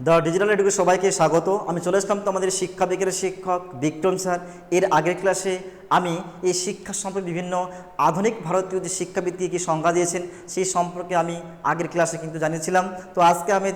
The digital education সবাইকে স্বাগত। আমি চলে আসলাম তো আমাদের শিক্ষা বিজ্ঞানের শিক্ষক বিক্রম স্যার। এর আগের ক্লাসে আমি এই শিক্ষা সম্পর্কে বিভিন্ন আধুনিক ভারতীয় যে শিক্ষাবিদকে কী সংজ্ঞা দিয়েছেন, সেই সম্পর্কে আমি আগের ক্লাসে কিন্তু জানিয়েছিলাম। তো আজকে আমি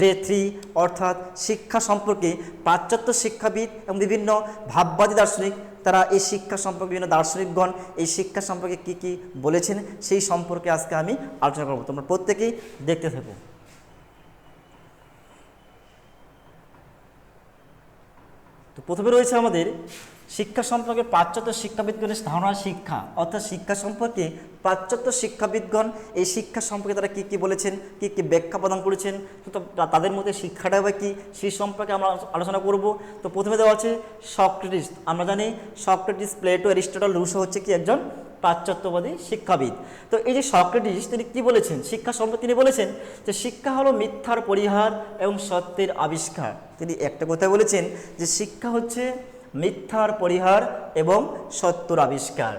ডে থ্রি অর্থাৎ শিক্ষা সম্পর্কে পাশ্চাত্য শিক্ষাবিদ এবং বিভিন্ন ভাববাদী দার্শনিক, তারা এই শিক্ষা সম্পর্কে বিভিন্ন দার্শনিকগণ এই শিক্ষা সম্পর্কে কী কী বলেছেন, সেই সম্পর্কে আজকে আমি আলোচনা করব। তোমরা প্রত্যেকেই দেখতে থাকো। তো প্রথমে রয়েছে আমাদের শিক্ষা সম্পর্কে পাশ্চাত্য শিক্ষাবিদগণের ধারণা শিক্ষা। অর্থাৎ শিক্ষা সম্পর্কে পাশ্চাত্য শিক্ষাবিদগণ এই শিক্ষা সম্পর্কে তারা কী কী বলেছেন, কী কী ব্যাখ্যা প্রদান করেছেন, তো তাদের মধ্যে শিক্ষাটা বা কী, সেই সম্পর্কে আমরা আলোচনা করব। তো প্রথমে দেওয়া আছে সক্রেটিস। আমরা জানি সক্রেটিস, প্লেটো, অ্যারিস্টটল, রুশো হচ্ছে কি একজন পাশ্চাত্যবাদী শিক্ষাবিদ। তো এই যে সক্রেটিস, তিনি কি বলেছেন? শিক্ষা সম্পর্কে তিনি বলেছেন যে শিক্ষা হলো মিথ্যার পরিহার এবং সত্যের আবিষ্কার। তিনি একটা কথা বলেছেন যে শিক্ষা হচ্ছে মিথ্যার পরিহার এবং সত্যর আবিষ্কার।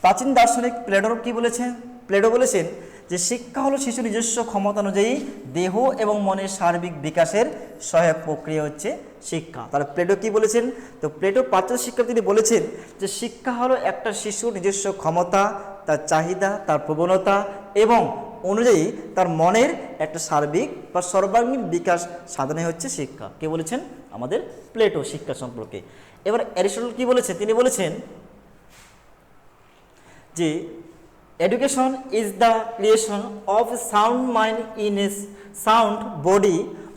প্রাচীন দার্শনিক প্লেডর কি বলেছেন? প্লেডো বলেছেন যে শিক্ষা হলো শিশু নিজস্ব ক্ষমতা অনুযায়ী দেহ এবং মনের সার্বিক বিকাশের সহায়ক প্রক্রিয়া হচ্ছে শিক্ষা। তার প্লেটো কি বলেছেন? তো প্লেটো প্রাচ্য শিক্ষা তিনি বলেছেন যে শিক্ষা হলো একটা শিশুর নিজস্ব ক্ষমতা, তার চাহিদা, তার প্রবণতা এবং অনুযায়ী তার মনের একটা সার্বিক বা সর্বাঙ্গীন বিকাশ সাধনে হচ্ছে শিক্ষা। কে বলেছেন? আমাদের প্লেটো শিক্ষা সম্পর্কে। এবার অ্যারিস্টটল কি বলেছেন তিনি বলেছেন যে education is the creation of sound mind in a sound body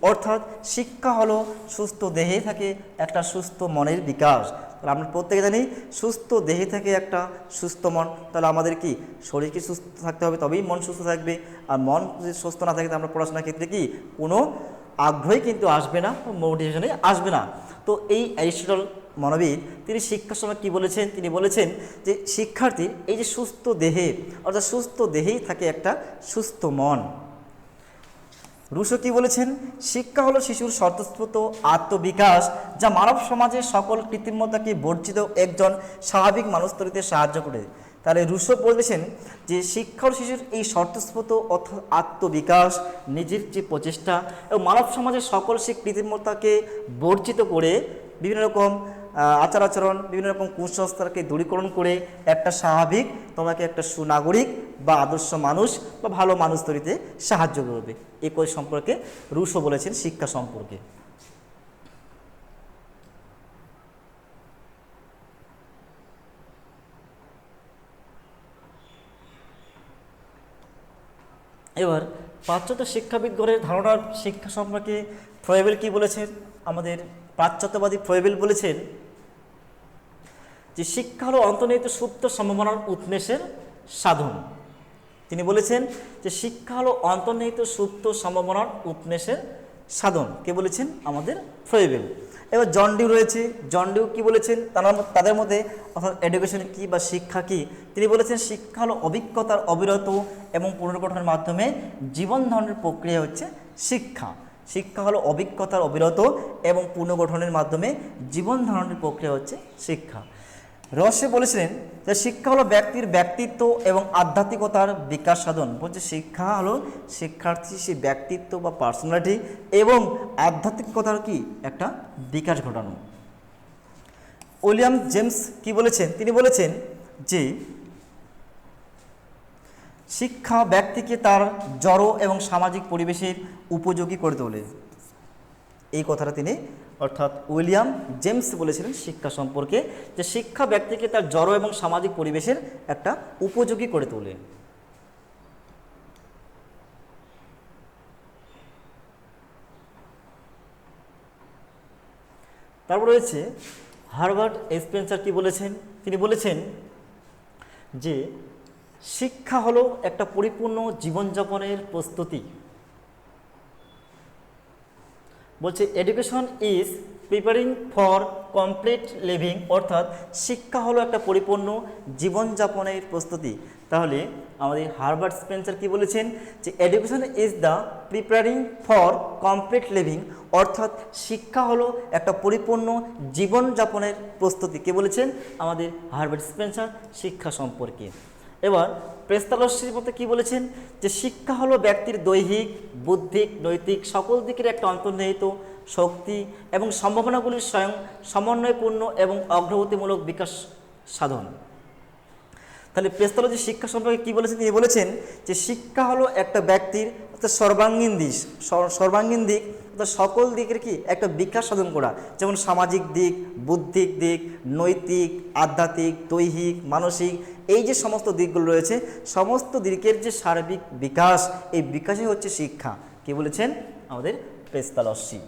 অর্থাৎ শিক্ষা হলো সুস্থ দেহে থাকে একটা সুস্থ মনের বিকাশ। তাহলে আমরা প্রত্যেকে জানি, সুস্থ দেহে থাকে একটা সুস্থ মন, তাহলে আমাদের কি? শরীরকে সুস্থ থাকতে হবে? তবেই মন সুস্থ থাকবে। আর মন যদি সুস্থ না থাকে আমরা পড়াশোনার ক্ষেত্রে কি? কোনো আগ্রহই কিন্তু আসবে না মোটিভেশনে আসবে না। তো এই অ্যারিস্টটল মানবিদ তিনি শিক্ষার সময় কি বলেছেন? তিনি বলেছেন যে শিক্ষার্থীর এই যে সুস্থ দেহে, অর্থাৎ সুস্থ দেহেই থাকে একটা সুস্থ মন। রুশো কি বলেছেন? শিক্ষা হলো শিশুর স্বতঃস্ফূর্ত আত্মবিকাশ, যা মানব সমাজের সকল কৃত্রিমতাকে বর্জিত একজন স্বাভাবিক মানুষ তৈরিতে সাহায্য করে। তাহলে রুশো বলেছেন যে, শিক্ষা হলো শিশুর এই স্বতঃস্ফূর্ত অর্থাৎ আত্মবিকাশ নিজের যে প্রচেষ্টা এবং মানব সমাজের সকল সেই কৃত্রিমতাকে বর্জিত করে বিভিন্ন রকম আচার আচরণ, বিভিন্ন রকম কুসংস্কারকে দূরীকরণ করে একটা স্বাভাবিক, তোমাকে একটা সুনাগরিক বা আদর্শ মানুষ বা ভালো মানুষ তৈরিতে সাহায্য করবে। এই কই সম্পর্কে রুশো বলেছেন শিক্ষা সম্পর্কে। এবার পাশ্চাত্য শিক্ষাবিদগণের ধারণার শিক্ষা সম্পর্কে ফ্রয়েবেল কি বলেছেন? আমাদের পাশ্চাত্যবাদী ফ্রয়েবেল বলেছেন যে শিক্ষা হলো অন্তর্নিহিত সুপ্ত সম্ভাবনার উন্মেষের সাধন। তিনি বলেছেন যে শিক্ষা হলো অন্তর্নিহিত সুপ্ত সম্ভাবনার উন্মেষের সাধন। কে বলেছেন? আমাদের ফ্রয়েবেল। এবার জন ডিউ রয়েছে। জন ডিউ কী বলেছেন? তারা তাদের মধ্যে অর্থাৎ এডুকেশন কী বা শিক্ষা কী? তিনি বলেছেন শিক্ষা হলো অভিজ্ঞতার অবিরত এবং পুনর্গঠনের মাধ্যমে জীবন ধারণের প্রক্রিয়া হচ্ছে শিক্ষা। শিক্ষা হলো অভিজ্ঞতার অবিরত এবং পুনর্গঠনের মাধ্যমে জীবন ধারণের প্রক্রিয়া হচ্ছে শিক্ষা। রহস্যে বলেছিলেন যে শিক্ষা হলো ব্যক্তির ব্যক্তিত্ব এবং আধ্যাত্মিকতার বিকাশ সাধন। বলছে শিক্ষা হলো শিক্ষার্থী সে ব্যক্তিত্ব বা পার্সোনালিটি এবং আধ্যাত্মিকতার কি? একটা বিকাশ ঘটানো। উইলিয়াম জেমস কি বলেছেন? তিনি বলেছেন যে শিক্ষা ব্যক্তিকে তার জড় এবং সামাজিক পরিবেশের উপযোগী করে তোলে। এই কথাটা তিনি, অর্থাৎ উইলিয়াম জেমস বলেছিলেন শিক্ষা সম্পর্কে, যে শিক্ষা ব্যক্তিকে তার জড় এবং সামাজিক পরিবেশের একটা উপযোগী করে তোলে। তারপর রয়েছে, হার্ভার্ড স্পেন্সার কি বলেছেন? তিনি বলেছেন যে, শিক্ষা হলো একটা পরিপূর্ণ জীবনযাপনের প্রস্তুতি। বলছে education is preparing for complete living অর্থাৎ শিক্ষা হলো একটা পরিপূর্ণ জীবনযাপনের প্রস্তুতি। তাহলে আমাদের হার্বার্ট স্পেন্সার কি বলেছেন যে education is the preparing for complete living অর্থাৎ শিক্ষা হলো একটা পরিপূর্ণ জীবনযাপনের প্রস্তুতি। কে বলেছেন? আমাদের হার্বার্ট স্পেন্সার শিক্ষা সম্পর্কে। এবার প্রেস্তালস্যির মধ্যে কি বলেছেন? যে শিক্ষা হলো ব্যক্তির দৈহিক, বুদ্ধিক, নৈতিক সকল দিকের একটা অন্তর্নিহিত শক্তি এবং সম্ভাবনাগুলির স্বয়ং সমন্বয়পূর্ণ এবং অগ্রগতিমূলক বিকাশ সাধন। তাহলে পেস্তলজি শিক্ষা সম্পর্কে কি বলেছেন? তিনি বলেছেন যে শিক্ষা হলো একটা ব্যক্তির অর্থাৎ সর্বাঙ্গীন দিক সর্বাঙ্গীন দিক অর্থাৎ সকল দিকের কি? একটা বিকাশ সাধন করা। যেমন সামাজিক দিক, বুদ্ধিক দিক, নৈতিক, আধ্যাত্মিক, দৈহিক, মানসিক এই যে সমস্ত দিকগুলো রয়েছে, সমস্ত দিকের যে সার্বিক বিকাশ, এই বিকাশই হচ্ছে শিক্ষা। কি বলেছেন? আমাদের পেস্তালস্যি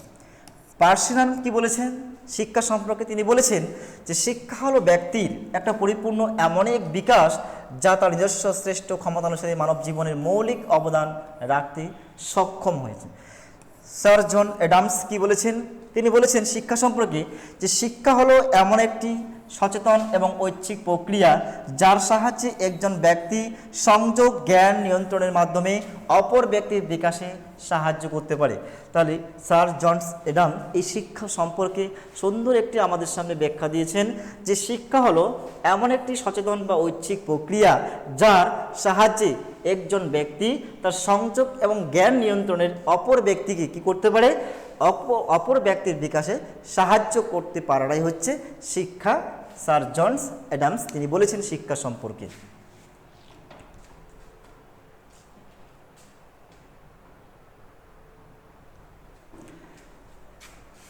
পার্সিনান কি বলেছেন? শিক্ষা সম্পর্কে তিনি বলেছেন যে শিক্ষা হলো ব্যক্তির একটা পরিপূর্ণ এমন এক বিকাশ যা তার নিজস্ব শ্রেষ্ঠ ক্ষমতা অনুসারে মানব জীবনের মৌলিক অবদান রাখতে সক্ষম হয়েছে। স্যার জন অ্যাডামস কি বলেছেন? তিনি বলেছেন শিক্ষা সম্পর্কে যে শিক্ষা হলো এমন একটি সচেতন এবং ঐচ্ছিক প্রক্রিয়া, যার সাহায্যে একজন ব্যক্তি সংযোগ জ্ঞান নিয়ন্ত্রণের মাধ্যমে অপর ব্যক্তির বিকাশে সাহায্য করতে পারে। তাহলে স্যার জনস এডাম এই শিক্ষা সম্পর্কে সুন্দর একটি আমাদের সামনে ব্যাখ্যা দিয়েছেন যে শিক্ষা হলো এমন একটি সচেতন বা ঐচ্ছিক প্রক্রিয়া, যার সাহায্যে একজন ব্যক্তি তার সংযোগ এবং জ্ঞান নিয়ন্ত্রণের অপর ব্যক্তিকে কি করতে পারে? অপ- অপর ব্যক্তির বিকাশে সাহায্য করতে পারাটাই হচ্ছে শিক্ষা স্যার জনস অ্যাডামস, তিনি বলেছেন শিক্ষা সম্পর্কে।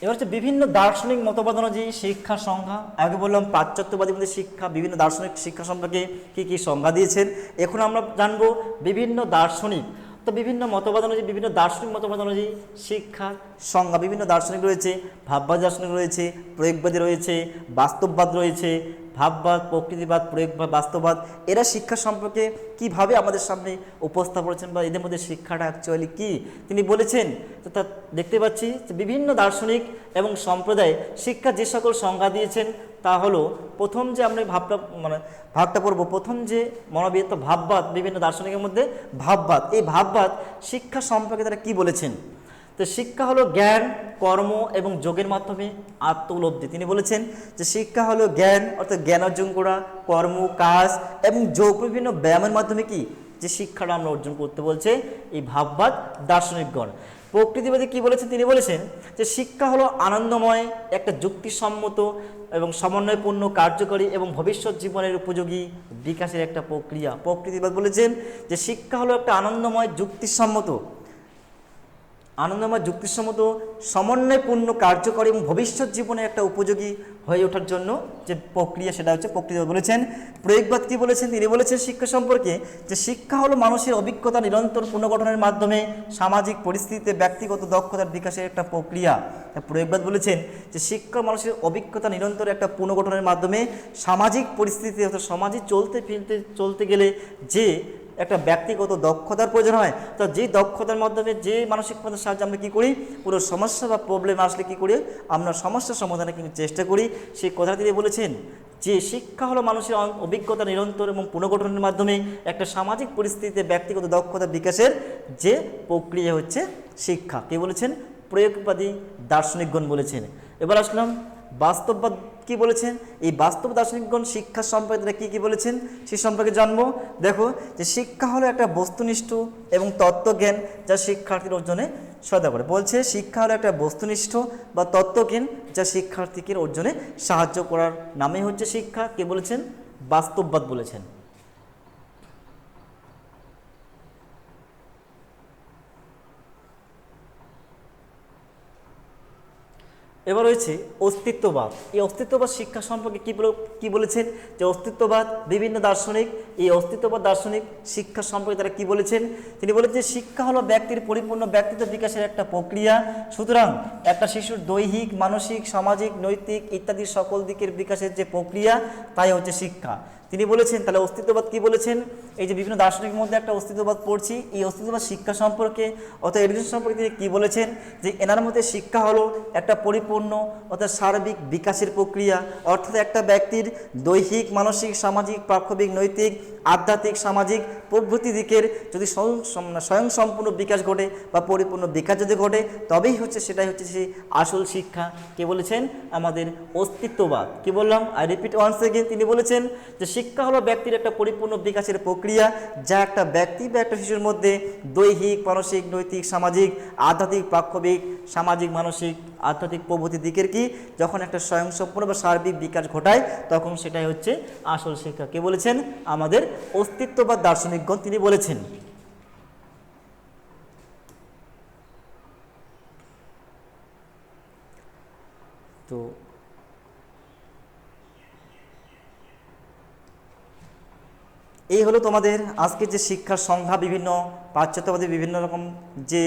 এবার হচ্ছে বিভিন্ন দার্শনিক মতবাদ অনুযায়ী শিক্ষার সংজ্ঞা। আগে বললাম পাশ্চাত্যবাদী মধ্যে শিক্ষা, বিভিন্ন দার্শনিক শিক্ষা সম্পর্কে কি কি সংজ্ঞা দিয়েছেন। এখন আমরা জানব বিভিন্ন দার্শনিক তো বিভিন্ন মতবাদ অনুযায়ী, বিভিন্ন দার্শনিক মতবাদ অনুযায়ী শিক্ষার সংজ্ঞা, বিভিন্ন দার্শনিক রয়েছে, ভাববাদ দার্শনিক রয়েছে, প্রয়োগবাদী রয়েছে, বাস্তববাদ রয়েছে, ভাববাদ, প্রকৃতিবাদ, প্রয়োগবাদ, বাস্তববাদ, এরা শিক্ষা সম্পর্কে কীভাবে আমাদের সামনে উপস্থাপন করেছেন বা এদের মধ্যে শিক্ষাটা অ্যাকচুয়ালি কি? তিনি বলেছেন, তো তা দেখতে পাচ্ছি বিভিন্ন দার্শনিক এবং সম্প্রদায় শিক্ষা যে সকল সংজ্ঞা দিয়েছেন তা হলো, প্রথম যে আমরা ভাবটা মানে ভাগটা পড়ব, প্রথম যে মনোবিদ ভাববাদ, বিভিন্ন দার্শনিকের মধ্যে ভাববাদ, এই ভাববাদ শিক্ষা সম্পর্কে তারা কি বলেছেন? তো শিক্ষা হলো জ্ঞান, কর্ম এবং যোগের মাধ্যমে আত্মউপলব্ধি। তিনি বলেছেন যে শিক্ষা হলো জ্ঞান, অর্থাৎ জ্ঞান অর্জন করা, কর্ম, কাজ এবং যোগ বিভিন্ন ব্যায়ামের মাধ্যমে কি? যে শিক্ষাটা আমরা অর্জন করতে বলছে এই ভাববাদ দার্শনিকগণ। প্রকৃতিবাদী কি বলেছেন? তিনি বলেছেন যে শিক্ষা হলো আনন্দময়, একটা যুক্তিসম্মত এবং সমন্বয়পূর্ণ, কার্যকরী এবং ভবিষ্যৎ জীবনের উপযোগী বিকাশের একটা প্রক্রিয়া। প্রকৃতিবাদ বলেছেন যে শিক্ষা হলো একটা আনন্দময়, যুক্তিসম্মত আনন্দময় যুক্তিসম্মত, সমন্বয়পূর্ণ, কার্যকর এবং ভবিষ্যৎ জীবনে একটা উপযোগী হয়ে ওঠার জন্য যে প্রক্রিয়া সেটা হচ্ছে প্রক্রিয়া বলেছেন। প্রয়োগবাদ কি বলেছেন, তিনি বলেছেন শিক্ষা সম্পর্কে যে শিক্ষা হলো মানুষের অভিজ্ঞতা নিরন্তর পুনর্গঠনের মাধ্যমে সামাজিক পরিস্থিতিতে ব্যক্তিগত দক্ষতার বিকাশের একটা প্রক্রিয়া। প্রয়োগবাদ বলেছেন যে শিক্ষা মানুষের অভিজ্ঞতা নিরন্তর একটা পুনর্গঠনের মাধ্যমে সামাজিক পরিস্থিতিতে অর্থাৎ সমাজে চলতে ফিরতে, চলতে গেলে যে একটা ব্যক্তিগত দক্ষতার প্রয়োজন হয়। তো যে দক্ষতার মাধ্যমে যে মানসিক ক্ষমতার সাহায্যে আমরা কী করি? পুরো সমস্যা বা প্রবলেম আসলে কী করি? আমরা সমস্যার সমাধানে কিন্তু চেষ্টা করি। সেই কথা তিনি বলেছেন যে শিক্ষা হলো মানুষের অভিজ্ঞতা নিরন্তর এবং পুনর্গঠনের মাধ্যমে একটা সামাজিক পরিস্থিতিতে ব্যক্তিগত দক্ষতা বিকাশের যে প্রক্রিয়া হচ্ছে শিক্ষা। কে বলেছেন? প্রয়োগবাদী দার্শনিকগণ বলেছেন। এবার আসলাম বাস্তববাদ কি বলেছেন? এই বাস্তব দার্শনিকগণ শিক্ষা সম্পর্কে তারা কী কী বলেছেন? সে সম্পর্কে জানব। দেখো যে শিক্ষা হলো একটা বস্তুনিষ্ঠ এবং তত্ত্বজ্ঞান যা শিক্ষার্থীর অর্জনে সহায়তা করে। বলছে শিক্ষা হলো একটা বস্তুনিষ্ঠ বা তত্ত্বজ্ঞান যা শিক্ষার্থীকে অর্জনে সাহায্য করার নামে হচ্ছে শিক্ষা। কে বলেছেন? বাস্তববাদ বলেছেন। এবার রয়েছে অস্তিত্ববাদ। এই অস্তিত্ববাদ শিক্ষা সম্পর্কে কী কী বলেছেন? যে অস্তিত্ববাদ বিভিন্ন দার্শনিক, এই অস্তিত্ববাদ দার্শনিক শিক্ষা সম্পর্কে তারা কি বলেছেন? তিনি বলেছেন যে শিক্ষা হলো ব্যক্তির পরিপূর্ণ ব্যক্তিত্ব বিকাশের একটা প্রক্রিয়া। সুতরাং একটা শিশুর দৈহিক, মানসিক, সামাজিক, নৈতিক ইত্যাদি সকল দিকের বিকাশের যে প্রক্রিয়া, তাই হচ্ছে শিক্ষা। তিনি বলেছেন, তাহলে অস্তিত্ববাদ কি বলেছেন? এই যে বিভিন্ন দার্শনিকের মধ্যে একটা অস্তিত্ববাদ পড়ছি, এই অস্তিত্ববাদ শিক্ষা সম্পর্কে, অর্থাৎ এডুকেশন সম্পর্কে তিনি কী বলেছেন? যে এনার মধ্যে শিক্ষা হলো একটা পরিপূর্ণ, অর্থাৎ সার্বিক বিকাশের প্রক্রিয়া, অর্থাৎ একটা ব্যক্তির দৈহিক, মানসিক, সামাজিক, প্রাক্ষবিক, নৈতিক, আধ্যাত্মিক, সামাজিক প্রভৃতি দিকের যদি স্বয়ং সম্পূর্ণ বিকাশ ঘটে বা পরিপূর্ণ বিকাশ যদি ঘটে, তবেই হচ্ছে সেটাই হচ্ছে সেই আসল শিক্ষা। কে বলেছেন? আমাদের অস্তিত্ববাদ। কি বললাম? আই রিপিট ওয়ান্স এগেন তিনি বলেছেন যে শিক্ষা হলো ব্যক্তির একটা পরিপূর্ণ বিকাশের প্রক্রিয়া, যা একটা ব্যক্তি বা একটা শিশুর মধ্যে দৈহিক, মানসিক, নৈতিক, সামাজিক, আধ্যাত্মিক, প্রাক্ষবিক, সামাজিক, মানসিক, আধ্যাত্মিক প্রভৃতি দিকের কি? যখন একটা স্বয়ংসম্পূর্ণ বা সার্বিক বিকাশ ঘটায়, তখন সেটাই হচ্ছে আসল শিক্ষা। কে বলেছেন? আমাদের অস্তিত্ব বা দার্শনিকগণ তিনি বলেছেন। তো এই হলো তোমাদের আজকে যে শিক্ষার সংজ্ঞা, বিভিন্ন পাশ্চাত্যবাদী বিভিন্ন রকম যে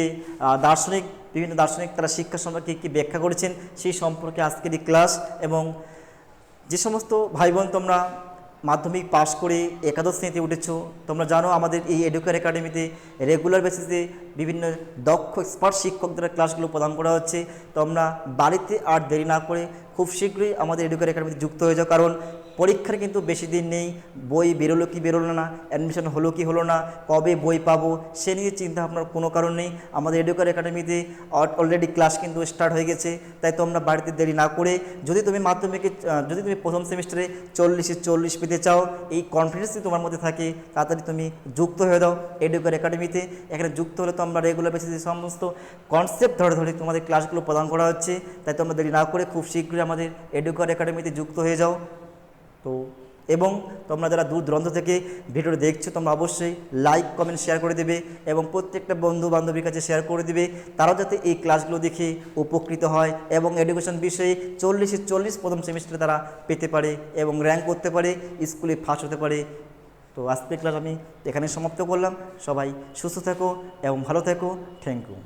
দার্শনিক, বিভিন্ন দার্শনিক তারা শিক্ষা সম্পর্কে কী ব্যাখ্যা করেছেন, সেই সম্পর্কে আজকের এই ক্লাস এবং যে সমস্ত ভাই বোন তোমরা মাধ্যমিক পাশ করে একাদশ শ্রেণীতে উঠেছ, তোমরা জানো আমাদের এই এডুকার একাডেমিতে রেগুলার বেসিসে বিভিন্ন দক্ষ এক্সপার্ট শিক্ষক দ্বারা ক্লাসগুলো প্রদান করা হচ্ছে। তোমরা বাড়িতে আর দেরি না করে খুব শীঘ্রই আমাদের এডুকেয়ার একাডেমিতে যুক্ত হয়ে যাও। কারণ পরীক্ষার কিন্তু বেশি দিন নেই। বই বেরোলো কি বেরোলো না অ্যাডমিশন হলো কি হলো না, কবে বই পাবো, সে নিয়ে চিন্তা ভাবনার কোনো কারণ নেই। আমাদের এডুকার একাডেমিতে অলরেডি ক্লাস কিন্তু স্টার্ট হয়ে গেছে। তাই তোমরা বাড়িতে দেরি না করে যদি তুমি মাধ্যমিকে যদি তুমি প্রথম সেমিস্টারে চল্লিশে চল্লিশ পেতে চাও, এই কনফিডেন্স তোমার মধ্যে থাকে, তাড়াতাড়ি তুমি যুক্ত হয়ে দাও এডুকার একাডেমিতে এখানে যুক্ত হলে তোমরা রেগুলার বেসিসে সমস্ত কনসেপ্ট ধরে ধরে তোমাদের ক্লাসগুলো প্রদান করা হচ্ছে। তাই তোমরা দেরি না করে খুব শীঘ্রই আমাদের এডুকার একাডেমিতে যুক্ত হয়ে যাও। তো, এবং তোমরা যারা দূর দূরান্ত থেকে ভিডিওটি দেখছ, তোমরা অবশ্যই লাইক কমেন্ট শেয়ার করে দেবে এবং প্রত্যেকটা বন্ধু বান্ধবীর কাছে শেয়ার করে দেবে। তারাও যাতে এই ক্লাসগুলো দেখে উপকৃত হয় এবং এডুকেশন বিষয়ে চল্লিশে চল্লিশ প্রথম সেমিস্টারে তারা পেতে পারে এবং র্যাঙ্ক করতে পারে স্কুলে ফার্স্ট হতে পারে। তো আজকে ক্লাস আমি এখানে সমাপ্ত করলাম। সবাই সুস্থ থেকো এবং ভালো থেকো। Thank you